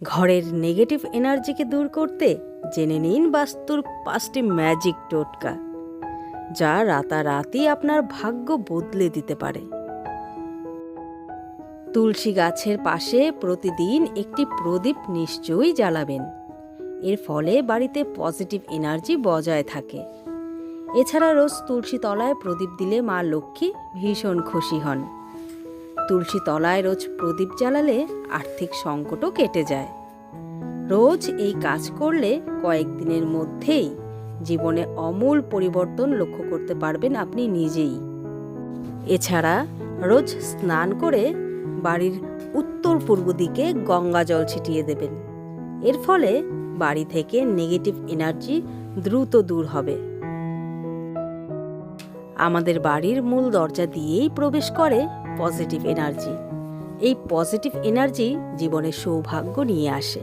ঘরের নেগেটিভ এনার্জিকে দূর করতে জেনে নিন বাস্তুর পাঁচটি ম্যাজিক টোটকা, যা রাতারাতি আপনার ভাগ্য বদলে দিতে পারে। তুলসী গাছের পাশে প্রতিদিন একটি প্রদীপ নিশ্চয়ই জ্বালাবেন। এর ফলে বাড়িতে পজিটিভ এনার্জি বজায় থাকে। এছাড়া রোজ তুলসী তলায় প্রদীপ দিলে মা লক্ষ্মী ভীষণ খুশি হন। তুলসী তলায় রোজ প্রদীপ জ্বালালে আর্থিক সংকটও কেটে যায়। রোজ এই কাজ করলে কয়েকদিনের মধ্যেই জীবনে অমূল পরিবর্তন লক্ষ্য করতে পারবেন আপনি নিজেই। এছাড়া রোজ স্নান করে বাড়ির উত্তর পূর্ব দিকে গঙ্গা জল ছিটিয়ে দেবেন। এর ফলে বাড়ি থেকে নেগেটিভ এনার্জি দ্রুত দূর হবে। আমাদের বাড়ির মূল দরজা দিয়েই প্রবেশ করে পজিটিভ এনার্জি এই পজিটিভ এনার্জি জীবনে সৌভাগ্য নিয়ে আসে।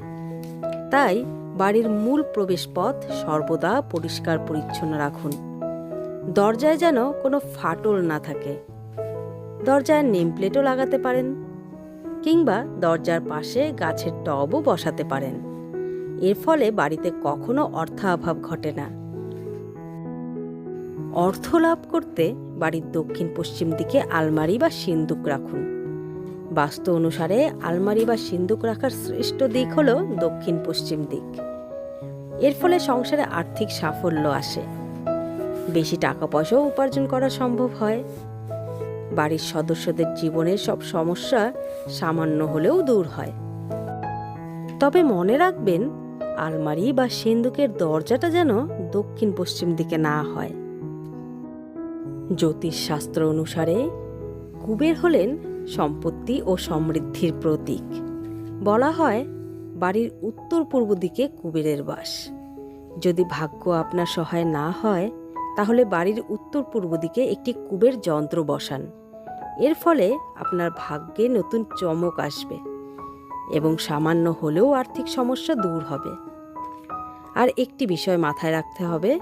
তাই বাড়ির মূল প্রবেশপথ সর্বদা পরিষ্কার পরিচ্ছন্ন রাখুন। দরজায় যেন কোনো ফাটল না থাকে। দরজায় নেম প্লেটও লাগাতে পারেন কিংবা দরজার পাশে গাছের টবও বসাতে পারেন। এর ফলে বাড়িতে কখনো অর্থাভাব ঘটে না। অর্থ লাভ করতে বাড়ির দক্ষিণ পশ্চিম দিকে আলমারি বা সিন্দুক রাখুন। বাস্তু অনুসারে আলমারি বা সিন্দুক রাখার শ্রেষ্ঠ দিক হল দক্ষিণ পশ্চিম দিক। এর ফলে সংসারে আর্থিক সাফল্য আসে। বেশি টাকা পয়সাও উপার্জন করা সম্ভব হয়। বাড়ির সদস্যদের জীবনের সব সমস্যা সামান্য হলেও দূর হয়। তবে মনে রাখবেন, আলমারি বা সিন্দুকের দরজাটা যেন দক্ষিণ পশ্চিম দিকে না হয়। জ্যোতিষশাস্ত্র অনুসারে কুবের হলেন সম্পত্তি ও সমৃদ্ধির প্রতীক। বলা হয়, বাড়ির উত্তর পূর্ব দিকে কুবেরের বাস। যদি ভাগ্য আপনার সহায় না হয়, তাহলে বাড়ির উত্তর পূর্ব দিকে একটি কুবের যন্ত্র বসান। এর ফলে আপনার ভাগ্যে নতুন চমক আসবে এবং সামান্য হলেও আর্থিক সমস্যা দূর হবে। আর একটি বিষয় মাথায় রাখতে হবে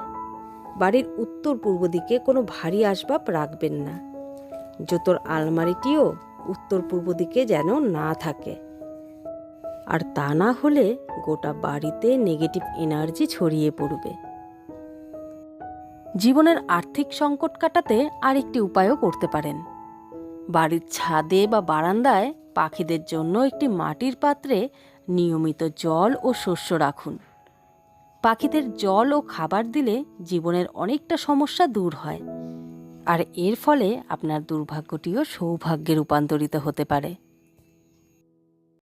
বাড়ির উত্তর পূর্ব দিকে কোনো ভারী আসবাব রাখবেন না। জুতোর আলমারিটিও উত্তর পূর্ব দিকে যেন না থাকে। আর তা না হলে গোটা বাড়িতে নেগেটিভ এনার্জি ছড়িয়ে পড়বে। জীবনের আর্থিক সংকট কাটাতে আরেকটি উপায়ও করতে পারেন। বাড়ির ছাদে বা বারান্দায় পাখিদের জন্য একটি মাটির পাত্রে নিয়মিত জল ও শস্য রাখুন। পাখিদের জল ও খাবার দিলে জীবনের অনেকটা সমস্যা দূর হয়। আর এর ফলে আপনার দুর্ভাগ্যটিও সৌভাগ্যে রূপান্তরিত হতে পারে।